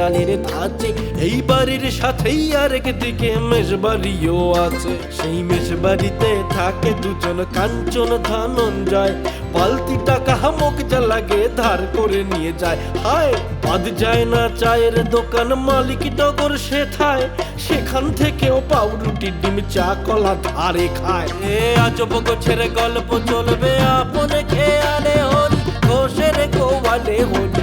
চালের ধাঁচে এই বাড়ির সাথেই আরেক দিকে মেষবাড়িও আছে। সেই মেষবাড়িতে থাকে দুজন কাঞ্চন ধনঞ্জয়। পালতি টাকা হামক যা লাগে ধার করে নিয়ে যায়। হায়, বাদ যায় না চায়ের দোকান মালিক টগর সে থায় সেখান থেকেও পাউরুটি, ডিম, চা, কলা ধারে খায়। এ আজব গোছের গল্প চলবে আপন খেয়ালে হরি ঘোষের গোয়ালে হরি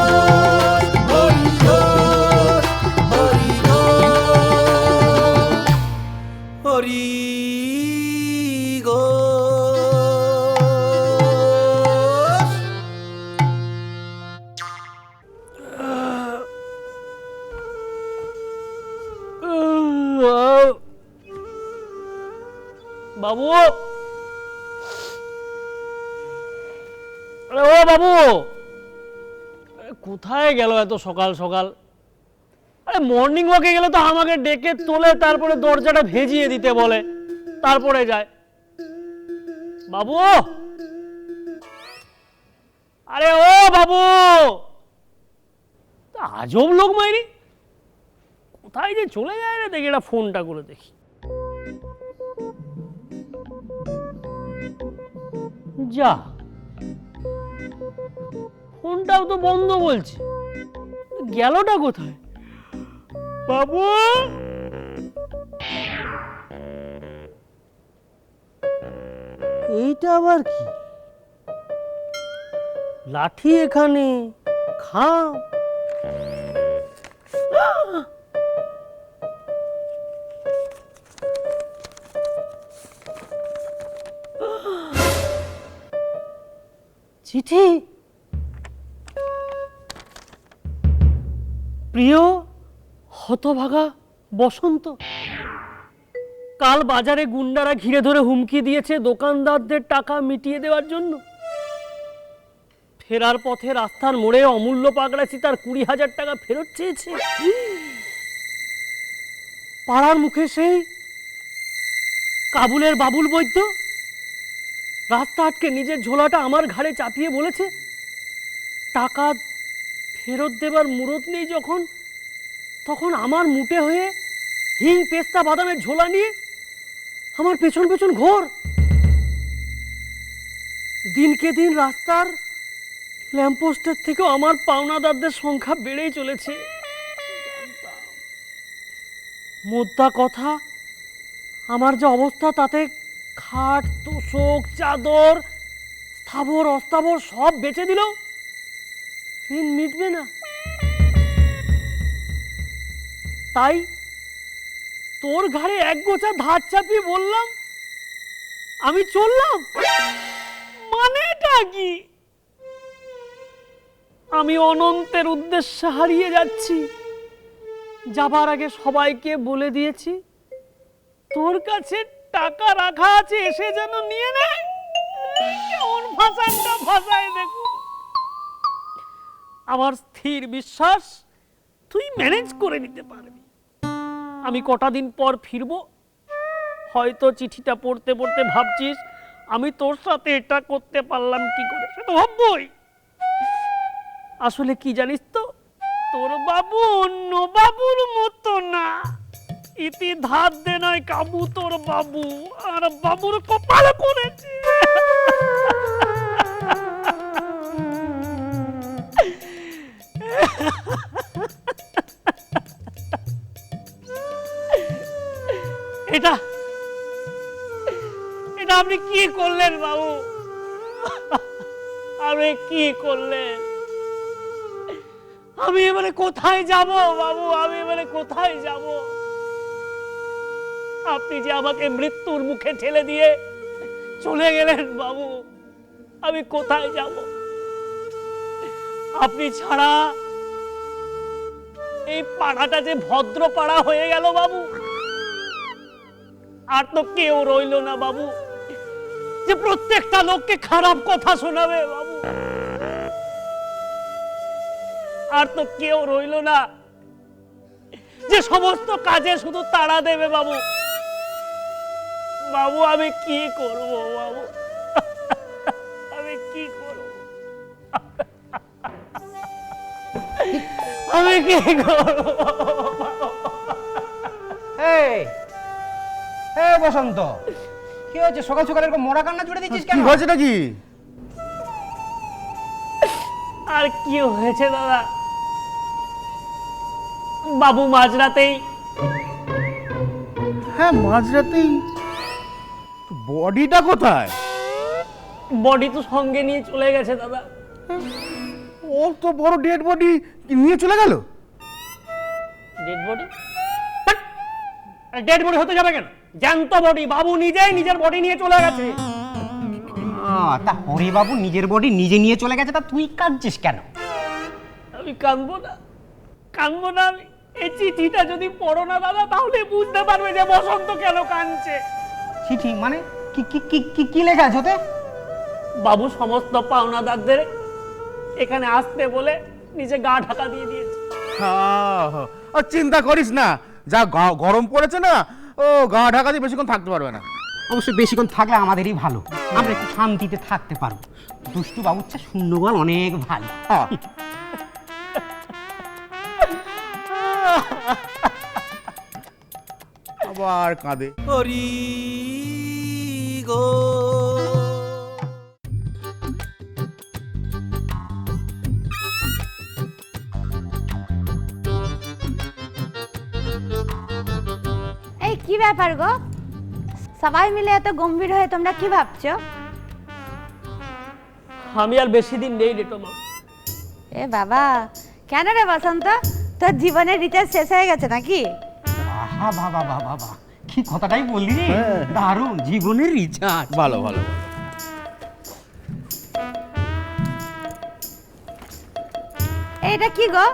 গেল এত সকাল সকাল। আরে মর্নিং ওয়াকে গেলে তো আমাকে ডেকে তোলে, তারপরে দরজাটা ভেজিয়ে দিতে বলে। তারপরে যায়। বাবু! আরে ও বাবু! আজব লোক মাইরি। কোথায় যে চলে যায় রে? দেখি এটা ফোনটা করে দেখি। যা ফোনটাও তো বন্ধ বলছে। গেলটা কোথায়? বাবু? এইটা আবার কি? লাঠি এখানে খাম। চিঠি? প্রিয় হতভাগা বসন্ত। কাল বাজারে গুন্ডারা ঘিরে ধরে হুমকি দিয়েছে দোকানদারদের টাকা মিটিয়ে দেওয়ার জন্য। ফেরার পথে রাস্তার মোড়ে অমূল্য পাগড়াছি তার কুড়ি হাজার টাকা ফেরত চেয়েছে। পাড়ার মুখে সেই কাবুলের বাবুল বৈদ্য? রাস্তা আটকে নিজের ঝোলাটা আমার ঘাড়ে চাপিয়ে বলেছে, টাকা ফেরত দেবার মুরত নেই যখন, তখন আমার মুটে হয়ে হিং, পেস্তা, বাদামের ঝোলা নিয়ে আমার পেছন পেছন ঘোর। দিনকে দিন রাস্তার ল্যাম্পোস্টের থেকেও আমার পাওনাদারদের সংখ্যা বেড়েই চলেছে। মোদ্দা কথা, আমার যে অবস্থা তাতে খাট, তোষক, চাদর, স্থাবর, অস্থাবর সব বেচে দিল। ঋণ মিটবে না। তাই তোর ঘাড়ে এক গোছা ধার চাপিয়ে বললাম, আমি চললাম। মানেটা কি? আমি অনন্তের উদ্দেশ্যে হারিয়ে যাচ্ছি। যাবার আগে সবাইকে বলে দিয়েছি, তোর কাছে টাকা রাখা আছে, এসে যেন নিয়ে নেয় ভাষাটা ভাষায় দেখো। আমার স্থির বিশ্বাস তুই ম্যানেজ করে নিতে পারবি। আমি কটা দিন পর ফিরবো? হয়তো চিঠিটা পড়তে পড়তে ভাবছিস, আমি তোর সাথে এটা করতে পারলাম কি করে? সে তো ভাববই। আসলে কি জানিস তো, তোর বাবু অন্য বাবুর মতো না। ইতি ধার দে নয় কাবু তোর বাবু, আর বাবুর কপাল করেছে আপনি কি করলেন বাবু? আপনি কি করলেন? আমি এবারে কোথায় যাব বাবু? আমি এবারে কোথায় যাব? আপনি যে আমাকে মৃত্যুর মুখে ঠেলে দিয়ে চলে গেলেন বাবু, আমি কোথায় যাব? আপনি ছাড়া এই পাড়াটা যে ভদ্র পাড়া হয়ে গেল বাবু, আর তো কেউ রইল না বাবু। যে প্রত্যেকটা লোককে খারাপ কথা শোনাবে, বাবু। আর তো কেউ রইল না। যে সমস্ত কাজে শুধু তাড়া দেবে, বাবু। বাবু, আমি কি করব, বাবু? আমি কি করব? আমি কি করব? এই বসন্ত। কি হয়েছে? সকাল সকাল এরকম মরা কান্না জুড়ে দিচ্ছিস কেন? কি হয়েছে নাকি? আর কি হয়েছে দাদা? বাবু মাঝরাতেই হ্যাঁ মাঝরাতেই। বডিটা কোথায়? বডি তো সঙ্গে নিয়ে চলে গেছে দাদা। ও তো বড় ডেড বডি নিয়ে চলে গেল? ডেড বডি ডেড বডি হতে যাবে কেন? জ্যান্ত বডি বাবু নিজেই নিজের বডি নিয়ে চলে গেছে। আহ, তা হরিবাবু নিজের বডি নিজে নিয়ে চলে গেছে তা তুই কাঁদছিস কেন? আমি কাঁদবো না কাঁদবো না আমি। এই চিঠিটা যদি পড়ো না দাদা তাহলে বুঝতে পারবে যে বসন্ত কেন কাঁদছে। চিঠি মানে কি কি কি কি কি লেখা আছে ওতে? বাবু সমস্ত পাওনাদারদের এখানে আসতে বলে নিজে গা ঢাকা দিয়ে দিয়েছে। আর চিন্তা করিস না যা গা- গরম পড়েছে না ও গা ঢাকা দিয়ে বেশিক্ষণ থাকতে পারবে না। অবশ্যই বেশিক্ষণ থাকলে আমাদেরই ভালো। আমরা একটু শান্তিতে থাকতে পারব। দুষ্টু বাবুর চা শূন্যবল অনেক ভালো। আবার কাঁদে। হরি গো। ব্যাপার গো? সবাই মিলে এত গম্ভীর হয়ে তোমরা কি ভাবছ? আমি আর বেশি দিন নেই রে তোমার এ বাবা কেন রে বসন্ত? তোর জীবনের রিচার্জ শেষ হয়ে গেছে নাকি? বাবা বাবা বাবা বাবা কি কথাটাই বললি রে? দারুণ জীবনের রিচার্জ। ভালো ভালো। এইটা কি গো?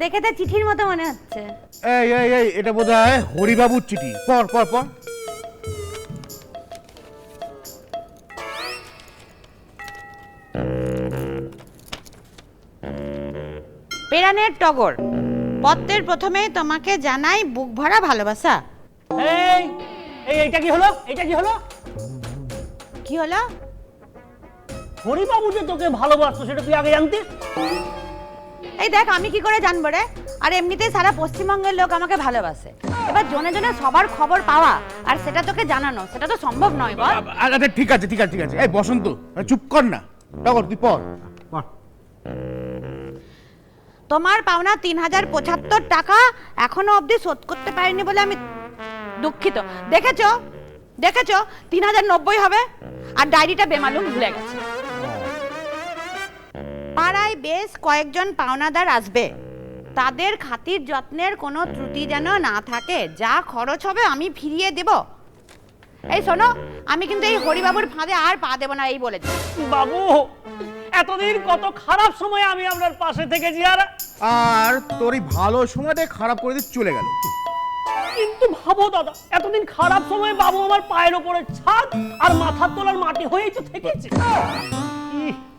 দেখে তো চিঠির মতো মনে হচ্ছে। এই এই এই এটা বোধ হয় হরিবাবুর চিঠি। পর পর পর পেরানের টগর পত্রের প্রথমে তোমাকে জানাই বুক ভরা ভালোবাসা। এই এই এইটা কি হলো? এটা কি হলো? কি হলো? হরিবাবু যে তোকে ভালোবাসতো সেটা তুই আগে জানতিস? এই দেখ আমি কি করে জানব রে? আর এমনিতেই সারা পশ্চিমবঙ্গের লোক আমাকে ভালোবাসে। এবার জনে জনে সবার খবর পাওয়া আর সেটা তোকে জানানো সেটা তো সম্ভব নয় বল। আচ্ছা ঠিক আছে ঠিক আছে ঠিক আছে। এই বসন্ত চুপ কর না। টগর তুই পর। তোমার পাওনা তিন হাজার পঁচাত্তর টাকা এখনও অবধি শোধ করতে পারিনি বলে আমি দুঃখিত। দেখেছ? দেখেছ? তিন হাজার নব্বই হবে আর ডায়েরিটা বেমালুম ভুলে গেছে। পাড়ায় বেশ কয়েকজন পাওনাদার আসবে। তাদের খাতির যত্নের কোনো ত্রুটি যেন না থাকে যা খরচ হবে আমি ফিরিয়ে দেব। এই শোনো আমি কিন্তু এই হরিবাবুর ফাঁদে আর পা দেবো না এই বলেছি। বাবু এতদিন কত খারাপ সময় আমি আপনার পাশে থেকেছি আর আর তোর এই ভালো সময়টা খারাপ করে দিয়ে চলে গেল। কিন্তু ভাবো দাদা এতদিন খারাপ সময় বাবু আমার পায়ের ওপরে ছাদ আর মাথার তলার মাটি হয়েই তো থেকেছে।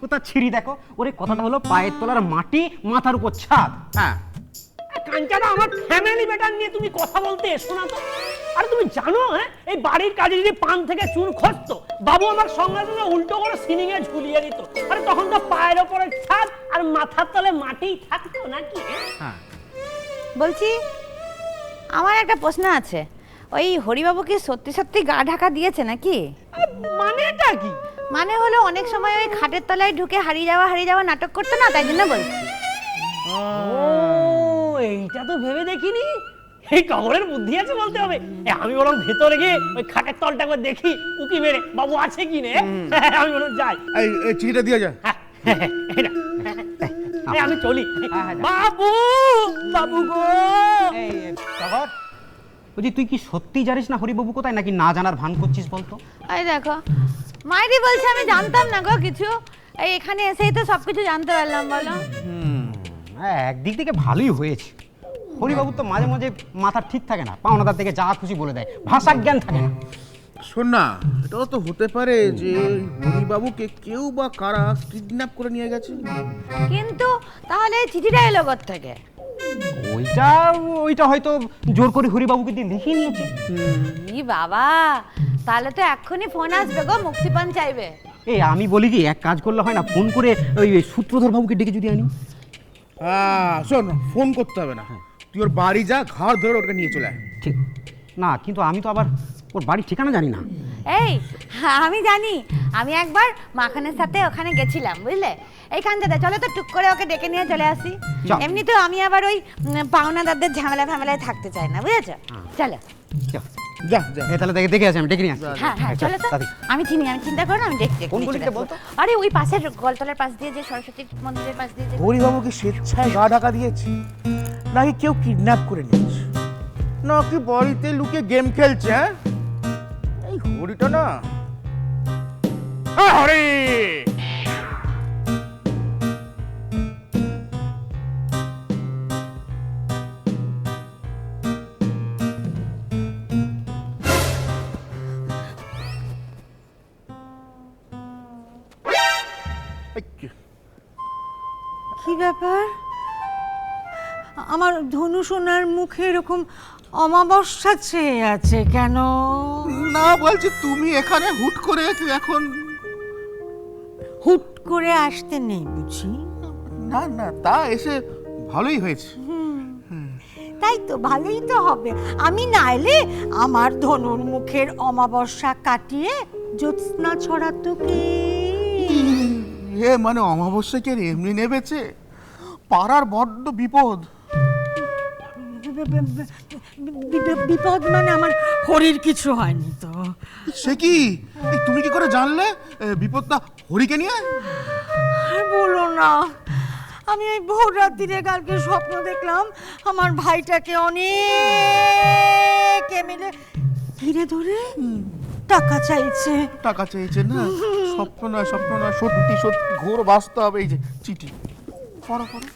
কোথা ছিঁড়ি দেখো? ওরে কথাটা হলো পায়ের তলার মাটি মাথার উপর ছাদ। হ্যাঁ। কাঞ্চানা আমার ফ্যামিলি ম্যাটার নিয়ে তুমি কথা বলতে এসো না তো। আরে তুমি জানো হ্যাঁ? এই বাড়ির কাজে যদি পান থেকে চুন খসতো বাবু আমার সঙ্গে সঙ্গে উল্টো করে সিলিং এ ঝুলিয়ে দিত। আরে তখন তো পায়ের ওপরে ছাদ আর মাথার তলে মাটি থাকতো নাকি হ্যাঁ? বলছি আমার একটা প্রশ্ন আছে। ওই হরিবাবু কি সত্যি সত্যি গা ঢাকা দিয়েছে নাকি? মানেটা কি? মানে হলো অনেক সময় ওই খাটের তলায় ঢুকে হারিয়ে যাওয়া হারিয়ে যাওয়া নাটক করতো না? তাই জন্য বলছি। ও এইটা তো ভেবে দেখিনি। এই টগরের বুদ্ধি আছে বলতে হবে। আমি বরং ভেতরে গিয়ে ওই খাটের তলটা একবার দেখি উকি মেরে বাবু আছে কি নে আমি বরং যাই। এই এই চিঠিটা দিয়ে যা। হ্যাঁ, এই। এই, আমি চলি। হ্যাঁ, হ্যাঁ। বাবু বাবু গো। বলছি তুই কি সত্যি জানিস না হরিবাবু কোথায়? নাকি না জানার ভান করছিস বলতো? ওই দেখো মাইরি বলছে আমি জানতাম না গো কিছু। এই এখানে এসেই তো সব কিছু জানতে পারলাম বলো। হ্যাঁ একদিক থেকে ভালোই হয়েছে। হরিবাবুর তো মাঝে মাঝে মাথা ঠিক থাকে না পাওনাদার থেকে যা খুশি বলে দেয় ভাষা জ্ঞান থাকে না। শোন না এটাও তো হতে পারে যে হরিবাবুকে কেউ বা কারা কিডন্যাপ করে নিয়ে গেছে। কিন্তু তাহলে এই চিঠিটা এলো কোথা থেকে ওইটা ওইটা হয়তো জোর করে হরিবাবুকে দিয়ে লিখিয়ে নিয়েছে। ই বাবা তাহলে তো এক্ষুনি ফোন আসবে গো মুক্তিপণ চাইবে। এই আমি বলি কি এক কাজ করলে হয় না ফোন করে ওই ওই সূত্রধর বাবুকে ডেকে যদি আনি। হ্যাঁ শোন ফোন করতে হবে না। তুই ওর বাড়ি যা ঘর ধরে ওটাকে নিয়ে চলে আয়। ঠিক। না কিন্তু আমি তো আবার ওর বাড়ির ঠিকানা জানি না। এই হ্যাঁ, আমি জানি। আমি একবার মাখানের সাথে ওখানে গেছিলাম বুঝলে? এইখান থেকে চলো তো টুক করে ওকে ডেকে নিয়ে চলে আসি। চল। এমনি তো আমি আবার ওই পাওনাদারদের ঝামেলা ফামেলায় থাকতে চাই না বুঝেছ? চলো। যা যা তাহলে দেখে দেখে আসি আমি ডেকে নিয়ে আসি। হ্যাঁ হ্যাঁ চলো তো। আমি চিনি আমি চিন্তা করো না আমি দেখতে কোন গলিতে বলতো? আরে ওই পাশের গলতলার পাশ দিয়ে যে সরস্বতী মন্দিরের পাশ দিয়ে যে হরিবাবুকে স্বেচ্ছায় গা ঢাকা দিয়েছে নাকি কেউ কিডন্যাপ করে নিয়েছে? নাকি বাড়িতে লুকিয়ে গেম খেলছে হ্যাঁ? এই হরিটা না। হরি! ধনু সোনার মুখে এরকম অমাবস্যা ছেয়ে আছে কেন? না বলছি তুমি এখানে হুট করে এখন হুট করে আসতে নেই বুঝি? না না তা এসে ভালোই হয়েছে। তাই তো ভালোই তো হবে। আমি না এলে আমার ধনুর মুখের অমাবস্যা কাটিয়ে জ্যোৎস্না ছড়াতো কে? এ মানে অমাবস্যাকে এমনি নেবেছে? পাড়ার বড্ড বিপদ। বিপদ মানে আমার হরির কিছু হয়নি তো। সে কি? এই তুমি কি করে জানলে? এ, বিপদটা হরিকে নিয়ে? আর বলো না আমি ওই ভোর রাত্রিরে কালকে স্বপ্ন দেখলাম আমার ভাইটাকে অনেক মিলে ধীরে ধরে টাকা চাইছে। টাকা চেয়েছে না? স্বপ্ন নয় স্বপ্ন নয় সত্যি সত্যি ঘোর বাস্তব এই যে চিঠি। পড়ো পড়ো।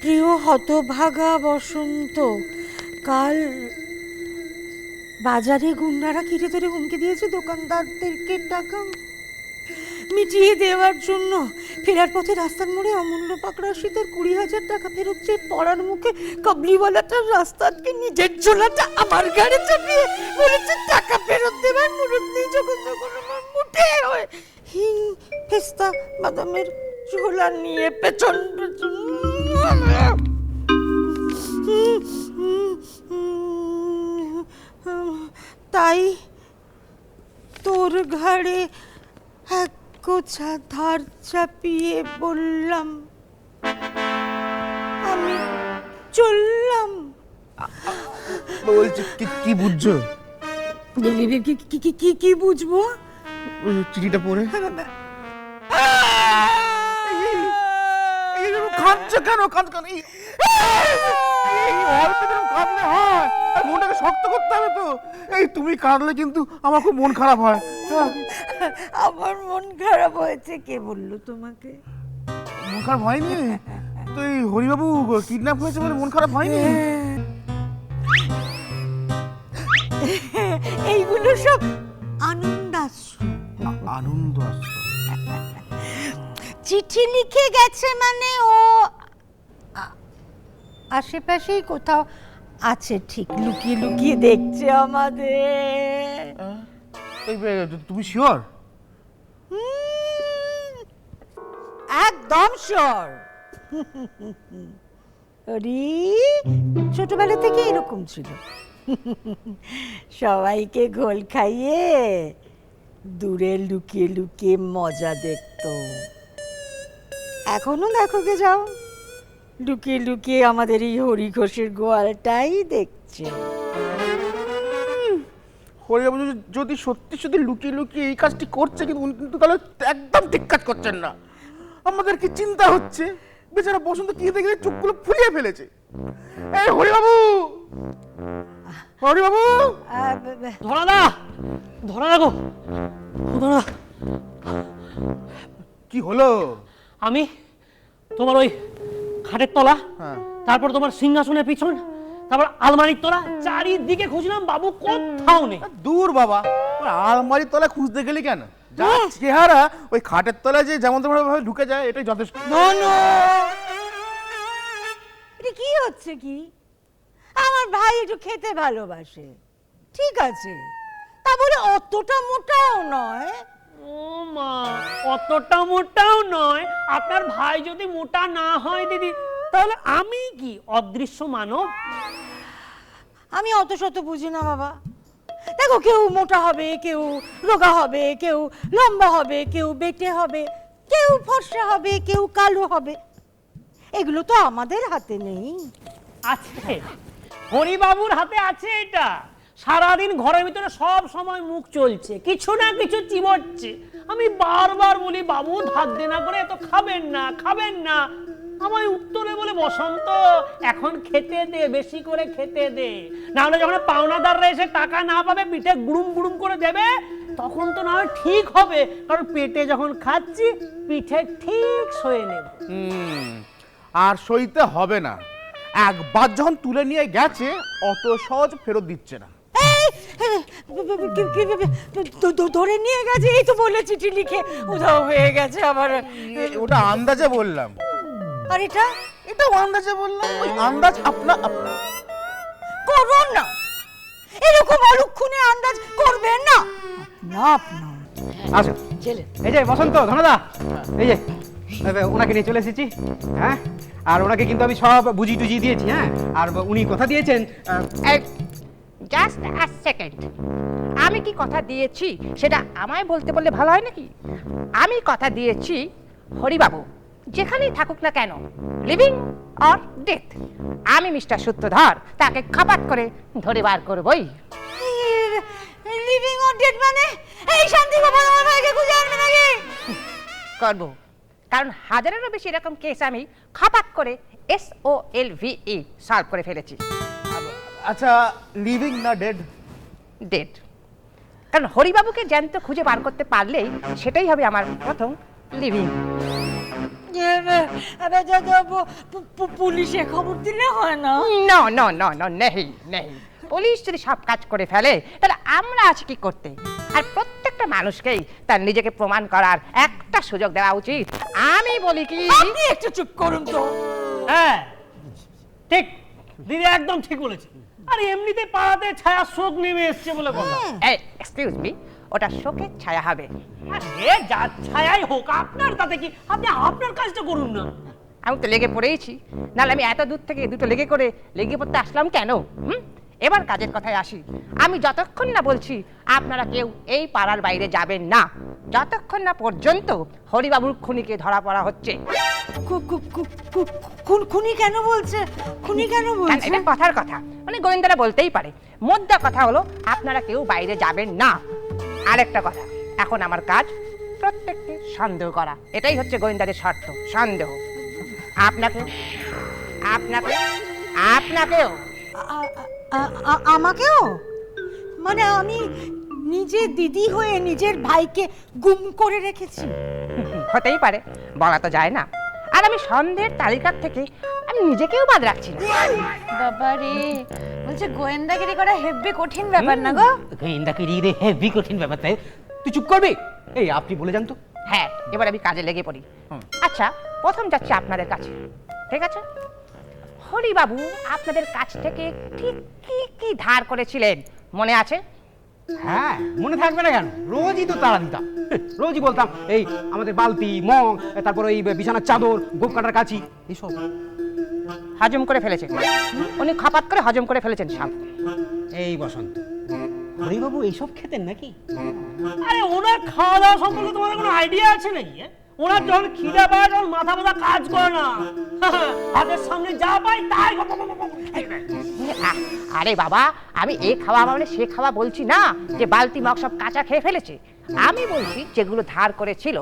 প্রিয় হতভাগা বসন্ত, কাল বাজারে গুন্ডারা ঘিরে ধরে হুমকি দিয়েছে দোকানদারদেরকে টাকা মিটিয়ে দেওয়ার জন্য। ফেরার পথে রাস্তার মোড়ে অমূল্য পাকড়া শীতের কুড়ি হাজার টাকা ফেরত চেয়ে পড়ার মুখে কাবলিওয়ালাটা রাস্তাকে নিজের ঝোলাটা আমার গাড়ি চাপিয়ে বলেছে, টাকা ফেরত দেবার মুরত নেই যখন তখন আমার মুঠে হয় হিং পেস্তা বাদামের ঝোলা নিয়ে পেছন পেছন। তাই তোর ঘাড়ে এক গোছা ধার চাপিয়ে বললাম আমি চললাম। বলছি কি কি বুঝছ? কি- কি- কি- কি- কি বুঝব? চিঠিটা পড়ে। কাঁদছে কেন? কাঁদ কেন? এই অল্প দিন কাঁদলে হয়। আর মনটাকে শক্ত করতে হবে তো। এই তুমি কাঁদলে কিন্তু আমার খুব মন খারাপ হয়। হ্যাঁ, আমার মন খারাপ হয়েছে কে বলল তোমাকে? মন খারাপ হয়নি? তো এই হরিবাবু কিডন্যাপ হয়েছে বলে মন খারাপ হয়নি? এইগুলো সব আনন্দাশ্রু। আনন্দ আসতো চিঠি লিখে গেছে মানে ও আশেপাশেই কোথাও আছে ঠিক। লুকিয়ে লুকিয়ে দেখছে আমাদের। এই বে- তুমি শিওর একদম শিওর ছোটবেলা থেকে এরকম ছিল। সবাইকে ঘোল খাইয়ে দূরে লুকিয়ে লুকিয়ে মজা দেখতো। এখনও দেখো গে যাও। লুকিয়ে লুকিয়ে আমাদের এই হরি ঘোষের গোয়ালটাই দেখছে। হরিবাবু যদি- যদি সত্যি সত্যি লুকিয়ে লুকিয়ে এই কাজটি করছে কিন্তু উনি কিন্তু তাহলে একদম ঠিক কাজ করছেন না। আমাদের কি চিন্তা হচ্ছে? বেচারা বসন্ত কি দেখে চোখগুলো ফুলিয়ে ফেলেছে। এই হরিবাবু! হরিবাবু! ধরা দা ধরা রাখো ধরা কি হলো? আমি তোমার ওই খাটের তলা হ্যাঁ। তারপর তোমার সিংহাসনের পিছন তারপর আলমারির তলা চারিদিকে খুঁজলাম বাবু কোথাও নেই। দূর বাবা আলমারির তলা খুঁজতে গেলি কেন? যা চেহারা ওই খাটের তলায় যে যেমন তেমন ভাবে ঢুকে যায় এটাই যথেষ্ট। কি হচ্ছে কি? আমার ভাই একটু খেতে ভালোবাসে। ঠিক আছে। তা বলে অতটা মোটাও নয় ও মা অতটা মোটাও নয়। আপনার ভাই যদি মোটা না হয় দিদি তাহলে আমি কি অদৃশ্য মানব? আমি অত শত বুঝি না বাবা। দেখো কেউ মোটা হবে কেউ রোগা হবে কেউ লম্বা হবে কেউ বেটে হবে কেউ ফর্সা হবে কেউ কালো হবে। এগুলো তো আমাদের হাতে নেই। আছে। হরিবাবুর হাতে আছে এটা। সারাদিন ঘরের ভিতরে সব সময় মুখ চলছে, কিছু না কিছু চিবচ্ছে। আমি বারবার বলি, বাবু ধার দেনা করে এত খাবেন না খাবেন না। আমায় উত্তরে বলে, বসন্ত, এখন খেতে দে, বেশি করে খেতে দে। না হলে যখন পাওনাদাররা এসে টাকা না পাবে, পিঠে গুড়ুম গুড়ুম করে দেবে, তখন তো না ঠিক হবে, কারণ পেটে যখন খাচ্ছি, পিঠে ঠিক সয়ে নেব। আর সইতে হবে না। একবার যখন তুলে নিয়ে গেছে, অত সহজ ফেরত দিচ্ছে না। ধরে নিয়ে গেছে এই তো বলে চিঠি লিখে উধাও হয়ে গেছে আবার ওটা আন্দাজে বললাম। আর এটা? এটাও আন্দাজে বললাম ওই আন্দাজ আপনা আপনা করুন না। এরকম অলক্ষণে আন্দাজ করবেন না। না আপনা আসো। এই যে বসন্ত ধনদা। এই যে ওনাকে নিয়ে চলে এসেছি হ্যাঁ? আর ওনাকে কিন্তু আমি সব বুঝি টুজি দিয়েছি হ্যাঁ? আর উনি কথা দিয়েছেন জাস্ট আ সেকেন্ড আমি কি কথা দিয়েছি? সেটা আমায় বলতে বললে ভালো হয় নাকি? আমি কথা দিয়েছি হরিবাবু যেখানেই থাকুক না কেন লিভিং অর ডেথ আমি মিস্টার সূত্রধর তাকে খাপাত করে ধরে বার করবই। লিভিং অর ডেথ মানে? এই শান্তি গোপাল আমার ভাইকে খুঁজে আনবে নাকি? করব। কারণ হাজারেরও বেশি এরকম কেস আমি খাপাত করে S O L V E solve করে ফেলেছি। আচ্ছা লিভিং না ডেড ডেড কারণ হরিবাবুকে জ্যান্ত খুঁজে বার করতে পারলেই সেটাই হবে আমার প্রথম লিভিং পুলিশে খবর দিলে হয় না? নো নো নো নো নেই নেই। পুলিশ যদি সব কাজ করে ফেলে তাহলে আমরা আছি কি করতে? আর প্রত্যেকটা মানুষকেই তার নিজেকে প্রমাণ করার একটা সুযোগ দেওয়া উচিত। আমি বলি কি আপনি একটু চুপ করুন তো। হ্যাঁ ঠিক। দিদি একদম ঠিক বলেছে আর এমনিতে পাড়াতে ছায়া শোক নেমে এসছে বলে কথা। এই এক্সকিউজ মি ওটা শোকের ছায়া হবে। আরে যা ছায়াই হোক আপনার তাতে কি? আপনি আপনার কাজটা করুন না। আমি তো লেগে পড়েইছি। নাহলে আমি এত দূর থেকে দুটো লেগে করে লেগে পড়তে আসলাম কেন? হুম? এবার কাজের কথায় আসি। আমি যতক্ষণ না বলছি আপনারা কেউ এই পাড়ার বাইরে যাবেন না। যতক্ষণ না পর্যন্ত হরিবাবুর খুনিকে ধরা পড়া হচ্ছে। খুন- কেন বলছে? খুনি কেন কেন, বলছে? এটা কথার কথা। মানে গোয়েন্দারা বলতেই পারে। মোদ্দা কথা হলো আপনারা কেউ বাইরে যাবেন না। আরেকটা কথা এখন আমার কাজ প্রত্যেককে সন্দেহ করা। এটাই হচ্ছে গোয়েন্দাদের শর্ত সন্দেহ। আপনাকে আপনাকে আপনাকেও। আমাকেও? মানে আমি নিজে দিদি হয়ে নিজের ভাইকে গুম করে রেখেছি। হতেই পারে বলা তো যায় না। আর আমি সন্দেহের তালিকার থেকে আমি নিজেকেও বাদ রাখছি না। বাবা রে বলছে গোয়েন্দাগিরি করা হেব্বি কঠিন ব্যাপার না গো। গোয়েন্দাকে রে হেভি কঠিন ব্যাপার তাই? তুই চুপ করবি? এই আপনি বলে যান তো। হ্যাঁ এবার আমি কাজে লেগে পড়ি। আচ্ছা প্রথম যাচ্ছি আপনাদের কাছে। ঠিক আছে? হরিবাবু আপনাদের কাছ থেকে ঠিক কি কি ধার করেছিলেন? মনে আছে? হ্যাঁ মনে থাকবে না কেন? রোজই তো তাড়া দিতাম। রোজই বলতাম এই আমাদের বালতি মগ তারপর ওই বিছানার চাদর গোপ কাটার কাছি এইসব হাজম করে ফেলেছেন উনি খাপাত করে হজম করে ফেলেছেন সাপ এই বসন্ত হরিবাবু এইসব খেতেন নাকি? আরে ওনার খাওয়া দাওয়া সম্পর্কে তোমাদের কোনো আইডিয়া আছে নাকি হ্যাঁ? ওনার যখন খিদা পায়, তখন মাথা মাথা কাজ করে না। হাতের সামনে যা পায় তাই। আরে বাবা, আমি এ খাওয়া মানে সে খাওয়া বলছি না যে বালতি মগ সব কাঁচা খেয়ে ফেলেছে। আমি বলছি যেগুলো ধার করেছিল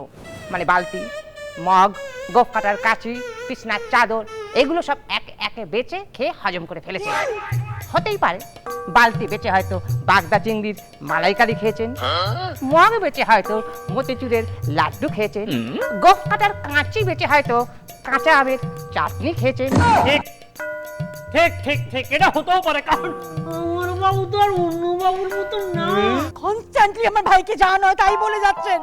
মানে বালতি, মগ, গোফ কাটার কাঁচি, বিছনার চাদর, এগুলো সব এক একে বেচে খেয়ে হজম করে ফেলেছে। হতেই পারে। বালতি বেচে হয়তো বাগদা চিংড়ির মালাইকারি খেয়েছেন। মগ বেচে হয়তো মতিচুরের লাড্ডু খেয়েছেন। গোফ কাটার কাঁচি বেচে হয়তো কাঁচা আমের চাটনি খেয়েছেন। ঠিক ঠিক ঠিক ঠিক এটা হতেও পারে কারণ আমার বাবু তো আর অন্য বাবুর মতো না। কনস্ট্যান্টলি আমার ভাইকে যা নয় তাই বলে যাচ্ছেন।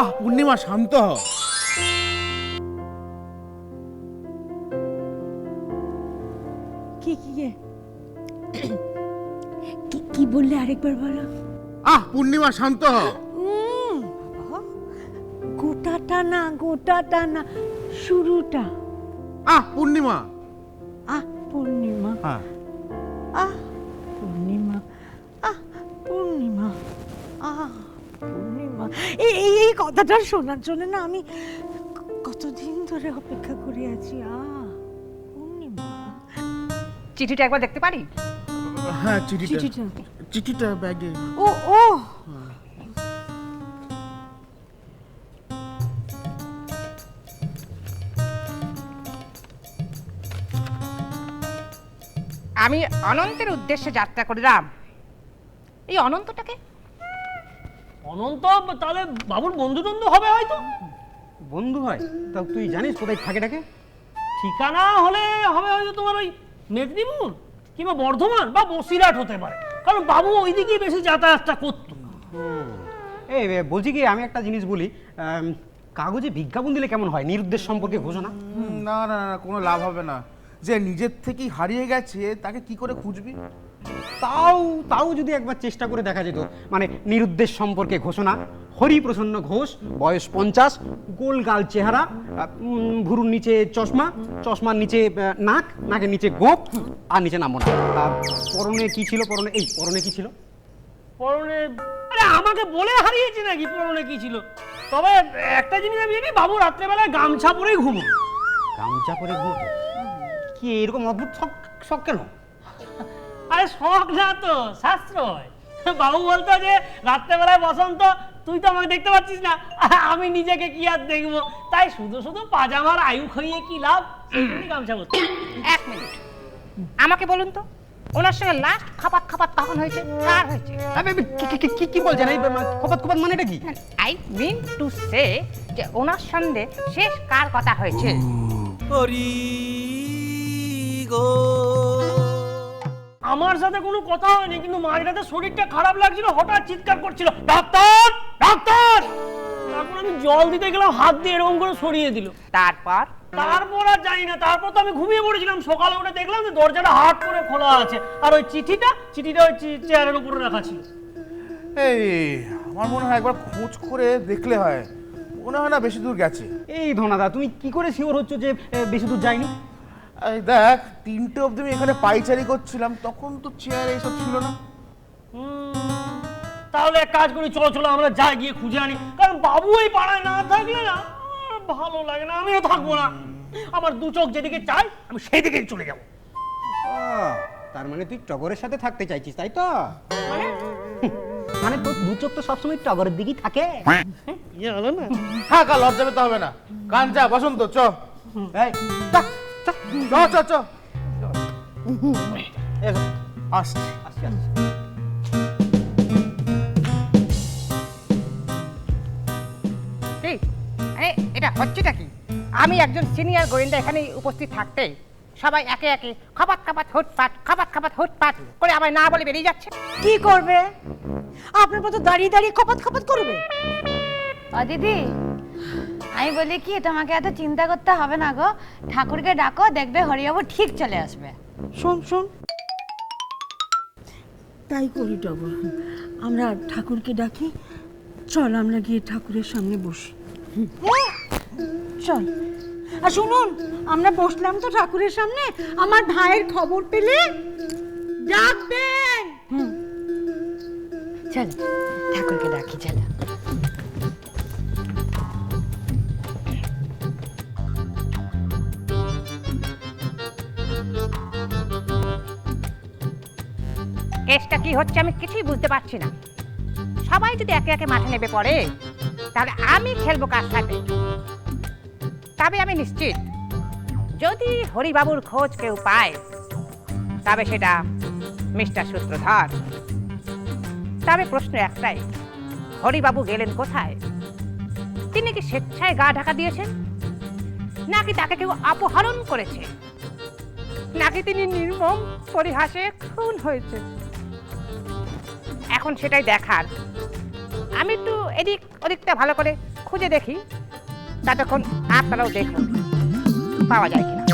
আহ পূর্ণিমা শান্ত হ। বললে আরেকবার বলো। আহ পূর্ণিমা শান্ত হ। গোটাটা না গোটাটা না শুরুটা। আহ পূর্ণিমা। আহ পূর্ণিমা। হ্যাঁ। আহ পূর্ণিমা। আহ পূর্ণিমা। আহ পূর্ণিমা। এই এই এই কথাটা শোনার জন্য না আমি কতদিন ধরে অপেক্ষা করে আছি। আহ পূর্ণিমা। চিঠিটা একবার দেখতে পারি? হ্যাঁ চিঠিটা। চিঠিটা। চিঠিটা ব্যাগে। ও ও। আমি অনন্তের উদ্দেশ্যে যাত্রা করিলাম। এই অনন্তটাকে? অনন্ত তাহলে বাবুর বন্ধু টন্ধু হবে হয়তো? বন্ধু হয়? তা তুই জানিস কোথায় থাকে টাকে ঠিকানা হলে হবে হয়তো তোমার ওই মেদিনীপুর? কিংবা বর্ধমান বা বসিরাট হতে পারে। কারণ বাবু ওইদিকেই বেশি যাতায়াতটা করতো। এই বলছি কি আমি একটা জিনিস বলি কাগজে বিজ্ঞাপন দিলে কেমন হয়? নিরুদ্দেশ সম্পর্কে ঘোষণা? না না না কোনো লাভ হবে না। যে নিজের থেকেই হারিয়ে গেছে তাকে কি করে খুঁজবি? তাও তাও যদি একবার চেষ্টা করে দেখা যেত মানে নিরুদ্দেশ সম্পর্কে ঘোষণা হরিপ্রসন্ন ঘোষ বয়স পঞ্চাশ গোলগাল চেহারা ভুরুর নিচে চশমা চশমার নিচে নাক নাকের নিচে গোপ আর নিচে নামো না। পরনে কি ছিল পরনে এই পরনে কি ছিল? পরনে আরে আমাকে বলে হারিয়েছি নাকি পরনে কি ছিল? তবে একটা জিনিস আমি জানি বাবু রাত্রেবেলায় গামছা পরেই ঘুমো গামছা পরে ঘুম কি এরকম অদ্ভুত শখ শখ কেন? আরে শখ না তো সাশ্রয়। বাবু বলতো যে রাত্রেবেলায় বসন্ত তুই তো আমাকে দেখতে পাচ্ছিস না। আমি নিজেকে কি আর দেখব? তাই শুধু শুধু পাজামার আয়ু খাইয়ে কি লাভ? গামছা করতে এক মিনিট। আমাকে বলুন তো ওনার সঙ্গে লাস্ট খাপাত খাপাত কখন হয়েছে? কার হয়েছে? আবে, আবে, কি- কি- কি- কি- কি বলছেন? এই খপাত খপাত মানে এটা কি? আই মিন টু সে যে ওনার সঙ্গে শেষ কার কথা হয়েছে? হরি গো। আমার সাথে কোনো কথা হয়নি কিন্তু মাঝরাতে শরীরটা খারাপ লাগছিল হঠাৎ চিৎকার করছিল ডাক্তার ডাক্তার! তারপর আমি জল দিতে গেলাম হাত দিয়ে এরকম করে সরিয়ে দিল। তারপর? তারপর আর জানি না তারপর তো আমি ঘুমিয়ে পড়েছিলাম সকালে উঠে দেখলাম যে দরজাটা হাট করে খোলা আছে আর ওই চিঠিটা চিঠিটা ওই চি- চেয়ারের উপরে রাখা ছিল। এই আমার মনে হয় একবার খোঁজ করে দেখলে হয় মনে হয় না বেশি দূর গেছে। এই ধনাদা তুমি কি করে শিওর হচ্ছ যে বেশি দূর যায়নি? এই দেখ তিনটে অবধি আমি এখানে পাইচারি করছিলাম তখন তো চেয়ার এইসব ছিল না। হুম, তাহলে এক কাজ করি চলো চলো আমরা যাই গিয়ে খুঁজে আনি। কারণ বাবু এই পাড়ায় না থাকলে না আর ভালো লাগে না আমিও থাকব না। আমার দু চোখ যেদিকে চাই আমি সেই দিকেই চলে যাব। আহ, তার মানে তুই টগরের সাথে থাকতে চাইছিস তাই তো? মানে? তোর দু চোখ তো সবসময় টগরের দিকেই থাকে। ইয়ে হলো না? হ্যাঁ কাল লজ্জা পেতে হবে না। কান যা বসন্ত চ। এই, চ চ চ। আসছি। আসছি, আসছি। এটা হচ্ছেটা কি? আমি একজন সিনিয়র গোয়েন্দা এখানে উপস্থিত থাকতে সবাই একে একে খাবাত খাবাত হুটপাট খাবাত খাবাত হুটপাট করে আমায় না বলে বেরিয়ে যাচ্ছে। কি করবে? আপনার মতো দাঁড়িয়ে দাঁড়িয়ে খপাত খপাত করবে? দিদি আমি বলি কি তোমাকে এত চিন্তা করতে হবে না গো। ঠাকুরকে ডাকো দেখবে হরিবাবু ঠিক চলে আসবে। শোন শোন। তাই করি টগর। আমরা ঠাকুরকে ডাকি। চল আমরা গিয়ে ঠাকুরের সামনে বসি। চল। আর শুনুন আমরা বসলাম তো ঠাকুরের সামনে। আমার ভাইয়ের খবর পেলে ডাকবেন। চল ঠাকুরকে ডাকি চলো। কেসটা কি হচ্ছে আমি কিছুই বুঝতে পারছি না। সবাই যদি একে একে মাঠে নেবে পড়ে, তাহলে আমি খেলব কার সাথে? তবে আমি নিশ্চিত, যদি হরিবাবুর খোঁজ কেউ পায়, তবে সেটা মিস্টার সূত্রধর। তবে প্রশ্ন একটাই, হরিবাবু গেলেন কোথায়? তিনি কি স্বেচ্ছায় গা ঢাকা দিয়েছেন? নাকি তাকে কেউ অপহরণ করেছে? নাকি তিনি নির্মম পরিহাসে খুন হয়েছে এখন সেটাই দেখার। আমি একটু এদিক ওদিকটা ভালো করে খুঁজে দেখি, ততক্ষণ আপনারাও দেখুন, পাওয়া যায় কিনা।